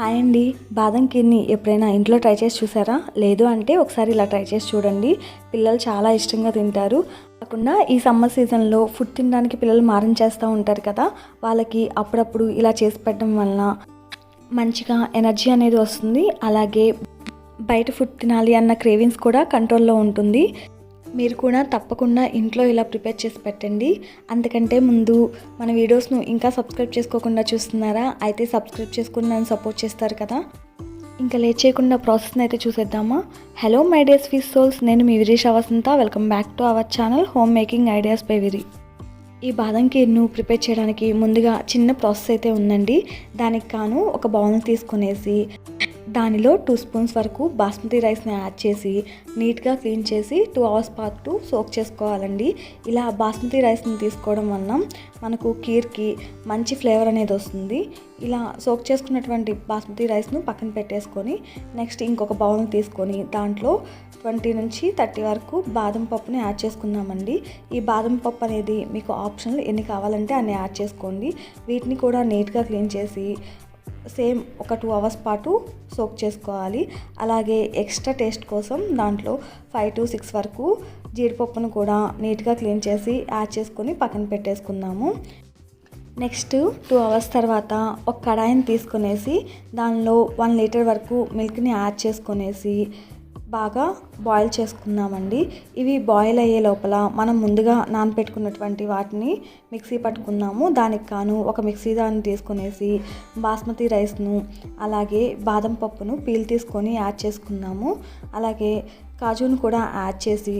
Hi అండి. బాదం కీర్ని ఎప్పుడైనా ఇంట్లో ట్రై చేసి చూసారా? లేదు అంటే ఒకసారి ఇలా ట్రై చేసి చూడండి. పిల్లలు చాలా ఇష్టంగా తింటారు. కాకుండా ఈ సమ్మర్ సీజన్లో ఫుడ్ తినడానికి పిల్లలు మారం చేస్తూ ఉంటారు కదా వాళ్ళకి అప్పుడప్పుడు ఇలా చేసి పెట్టడం వలన మంచిగా ఎనర్జీ అనేది వస్తుంది. అలాగే బయట ఫుడ్ తినాలి అన్న క్రేవింగ్స్ కూడా కంట్రోల్లో ఉంటుంది. మీరు కూడా తప్పకుండా ఇంట్లో ఇలా ప్రిపేర్ చేసి పెట్టండి. అంతకంటే ముందు మన వీడియోస్ను ఇంకా సబ్స్క్రైబ్ చేసుకోకుండా చూస్తున్నారా? అయితే సబ్స్క్రైబ్ చేసుకుని నన్ను సపోర్ట్ చేస్తారు కదా. ఇంకా లేట్ చేయకుండా ప్రాసెస్ని అయితే చూసేద్దామా? Hello my days fees souls నేను మీ విరీష్ అవసంత. Welcome back to our channel home making ideas by విరి. ఈ బాదం కీర్ను ప్రిపేర్ చేయడానికి ముందుగా చిన్న ప్రాసెస్ అయితే ఉందండి. దానికి కాను ఒక బౌల్ తీసుకునేసి దానిలో టూ స్పూన్స్ వరకు బాస్మతి రైస్ని యాడ్ చేసి నీట్గా క్లీన్ చేసి టూ అవర్స్ పాటు సోక్ చేసుకోవాలండి. ఇలా బాస్మతి రైస్ని తీసుకోవడం వలన మనకు కీర్కి మంచి ఫ్లేవర్ అనేది వస్తుంది. ఇలా సోక్ చేసుకున్నటువంటి బాస్మతి రైస్ను పక్కన పెట్టేసుకొని నెక్స్ట్ ఇంకొక బౌల్ని తీసుకొని దాంట్లో ట్వంటీ నుంచి థర్టీ వరకు బాదం పప్పుని యాడ్ చేసుకున్నామండి ఈ బాదం పప్పు అనేది మీకు ఆప్షనల్ ఎన్ని కావాలంటే అన్ని యాడ్ చేసుకోండి. వీటిని కూడా నీట్గా క్లీన్ చేసి సేమ్ ఒక టూ అవర్స్ పాటు సోక్ చేసుకోవాలి. అలాగే ఎక్స్ట్రా టేస్ట్ కోసం దాంట్లో ఫైవ్ టు సిక్స్ వరకు జీడిపప్పును కూడా నీట్గా క్లీన్ చేసి యాడ్ చేసుకొని పక్కన పెట్టేసుకుందాము. నెక్స్ట్ టూ అవర్స్ తర్వాత ఒక కడాయిని తీసుకునేసి దానిలో వన్ లీటర్ వరకు మిల్క్ని యాడ్ చేసుకొనేసి బాగా బాయిల్ చేసుకుందామండి. ఇవి బాయిల్ అయ్యే లోపల మనం ముందుగా నానపెట్టుకున్నటువంటి వాటిని మిక్సీ పట్టుకున్నాము దానికి కాను ఒక మిక్సీ దాన్ని తీసుకునేసి బాస్మతి రైస్ను అలాగే బాదం పప్పును పీల్ తీసుకొని యాడ్ చేసుకున్నాము అలాగే కాజును కూడా యాడ్ చేసి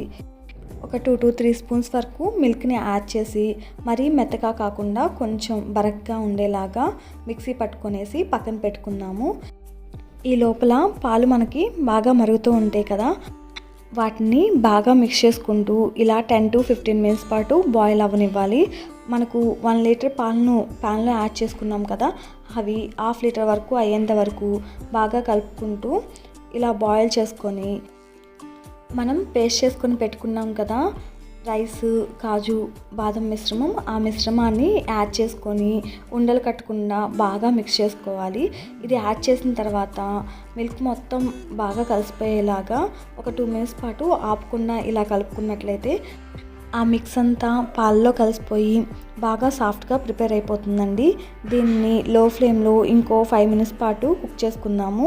ఒక టూ టు త్రీ స్పూన్స్ వరకు మిల్క్ని యాడ్ చేసి మరీ మెత్తగా కాకుండా కొంచెం బరక్గా ఉండేలాగా మిక్సీ పట్టుకొనేసి పక్కన పెట్టుకున్నాము ఈ లోపల పాలు మనకి బాగా మరుగుతూ ఉంటాయి కదా. వాటిని బాగా మిక్స్ చేసుకుంటూ ఇలా టెన్ టు ఫిఫ్టీన్ మినిట్స్ పాటు బాయిల్ అవ్వనివ్వాలి. మనకు వన్ లీటర్ పాలను ప్యాన్లో యాడ్ చేసుకున్నాం కదా అవి హాఫ్ లీటర్ వరకు అయ్యేంత వరకు బాగా కలుపుకుంటూ ఇలా బాయిల్ చేసుకొని మనం పేస్ట్ చేసుకొని పెట్టుకున్నాం కదా రైస్ కాజు బాదం మిశ్రమం ఆ మిశ్రమాన్ని యాడ్ చేసుకొని ఉండలు కట్టకుండా బాగా మిక్స్ చేసుకోవాలి. ఇది యాడ్ చేసిన తర్వాత మిల్క్ మొత్తం బాగా కలిసిపోయేలాగా ఒక టూ మినిట్స్ పాటు ఆపకుండా ఇలా కలుపుకున్నట్లయితే ఆ మిక్స్ అంతా పాలలో కలిసిపోయి బాగా సాఫ్ట్గా ప్రిపేర్ అయిపోతుందండి. దీన్ని లో ఫ్లేమ్లో ఇంకో ఫైవ్ మినిట్స్ పాటు కుక్ చేసుకుందాము.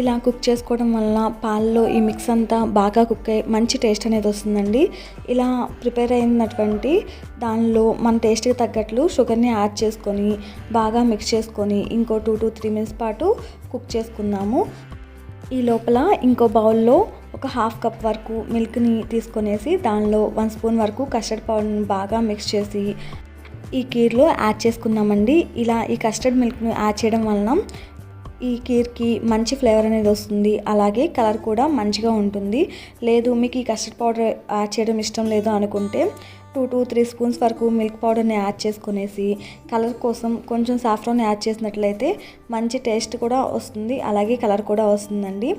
ఇలా కుక్ చేసుకోవడం వల్ల పాలలో ఈ మిక్స్ అంతా బాగా కుక్ అయ్యి మంచి టేస్ట్ అనేది వస్తుందండి. ఇలా ప్రిపేర్ అయినటువంటి దానిలో మన టేస్ట్కి తగ్గట్లు షుగర్ని యాడ్ చేసుకొని బాగా మిక్స్ చేసుకొని ఇంకో టూ టు త్రీ మినిట్స్ పాటు కుక్ చేసుకుందాము. ఈ లోపల ఇంకో బౌల్లో ఒక హాఫ్ కప్ వరకు మిల్క్ని తీసుకొనేసి దానిలో వన్ స్పూన్ వరకు కస్టర్డ్ పౌడర్ని బాగా మిక్స్ చేసి ఈ కీర్లో యాడ్ చేసుకుందామండి. ఇలా ఈ కస్టర్డ్ మిల్క్ను యాడ్ చేయడం వలన ఈ కీర్కి మంచి ఫ్లేవర్ అనేది వస్తుంది. అలాగే కలర్ కూడా మంచిగా ఉంటుంది. లేదు మీకు ఈ కస్టర్డ్ పౌడర్ యాడ్ చేయడం ఇష్టం లేదు అనుకుంటే టూ టూ త్రీ స్పూన్స్ వరకు మిల్క్ పౌడర్ని యాడ్ చేసుకునేసి కలర్ కోసం కొంచెం సాఫ్రాన్ యాడ్ చేసినట్లయితే మంచి టేస్ట్ కూడా వస్తుంది. అలాగే కలర్ కూడా వస్తుందండి.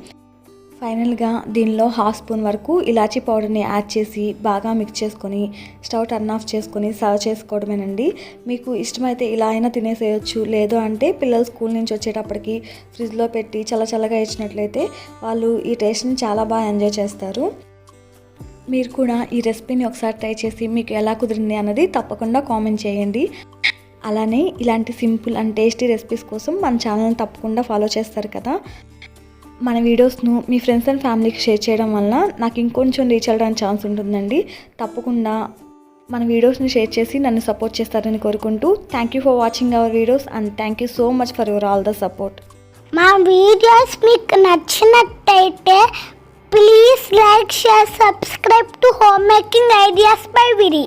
ఫైనల్గా దీనిలో హాఫ్ స్పూన్ వరకు ఇలాచీ పౌడర్ని యాడ్ చేసి బాగా మిక్స్ చేసుకొని స్టవ్ టర్న్ ఆఫ్ చేసుకొని సర్వ్ చేసుకోవడమేనండి. మీకు ఇష్టమైతే ఇలా అయినా తినేసేయచ్చు. లేదు అంటే పిల్లలు స్కూల్ నుంచి వచ్చేటప్పటికి ఫ్రిడ్జ్లో పెట్టి చల్లచల్లగా ఇచ్చినట్లయితే వాళ్ళు ఈ టేస్ట్ని చాలా బాగా ఎంజాయ్ చేస్తారు. మీరు కూడా ఈ రెసిపీని ఒకసారి ట్రై చేసి మీకు ఎలా కుదిరింది అన్నది తప్పకుండా కామెంట్ చేయండి. అలానే ఇలాంటి సింపుల్ అండ్ టేస్టీ రెసిపీస్ కోసం మన ఛానల్ని తప్పకుండా ఫాలో చేస్తారు కదా. మన వీడియోస్ను మీ ఫ్రెండ్స్ అండ్ ఫ్యామిలీకి షేర్ చేయడం వల్ల నాకు ఇంకొంచెం రీచ్ అవ్వడానికి ఛాన్స్ ఉంటుందండి. తప్పకుండా మన వీడియోస్ని షేర్ చేసి నన్ను సపోర్ట్ చేస్తారని కోరుకుంటూ thank you for watching our videos and thank you so much for your all the support మా వీడియోస్ మీకు నచ్చినట్టయితే please like share subscribe to home making ideas by విరి